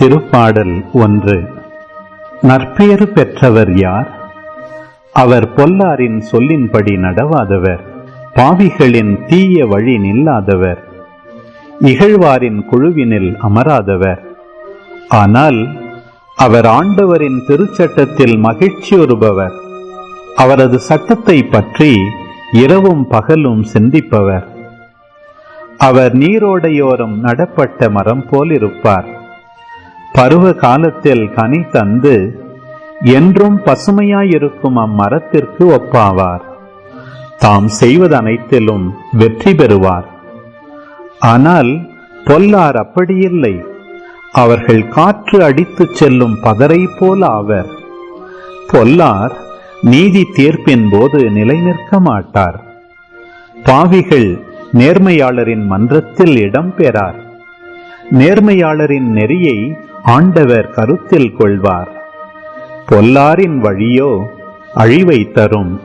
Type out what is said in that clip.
திருப்பாடல் ஒன்று. நற்பேறு பெற்றவர் யார்? அவர் பொல்லாரின் சொல்லின்படி நடவாதவர் பாவிகளின் தீய வழி நில்லாதவர் இகழ்வாரின் குழுவினில் அமராதவர். ஆனால் அவர் ஆண்டவரின் திருச்சட்டத்தில் மகிழ்ச்சியுறுபவர் அவரது சட்டத்தை பற்றி இரவும் பகலும் சிந்திப்பவர். அவர் நீரோடையோரம் நடப்பட்ட மரம் போலிருப்பார். பருவ காலத்தில் கனி தந்து என்றும் பசுமையாயிருக்கும் அம்மரத்திற்கு ஒப்பாவார். தாம் செய்வது அனைத்திலும் வெற்றி பெறுவார். ஆனால் பொல்லார் அப்படியில்லை. அவர்கள் காற்று அடித்துச் செல்லும் பதரை போல ஆவர். பொல்லார் நீதி தீர்ப்பின் போது நிலை நிற்க மாட்டார். பாவிகள் நேர்மையாளரின் மன்றத்தில் இடம் பெறார். நேர்மையாளரின் நெறியை ஆண்டவர் கருத்தில் கொள்வார். பொல்லாரின் வழியோ அழிவை தரும்.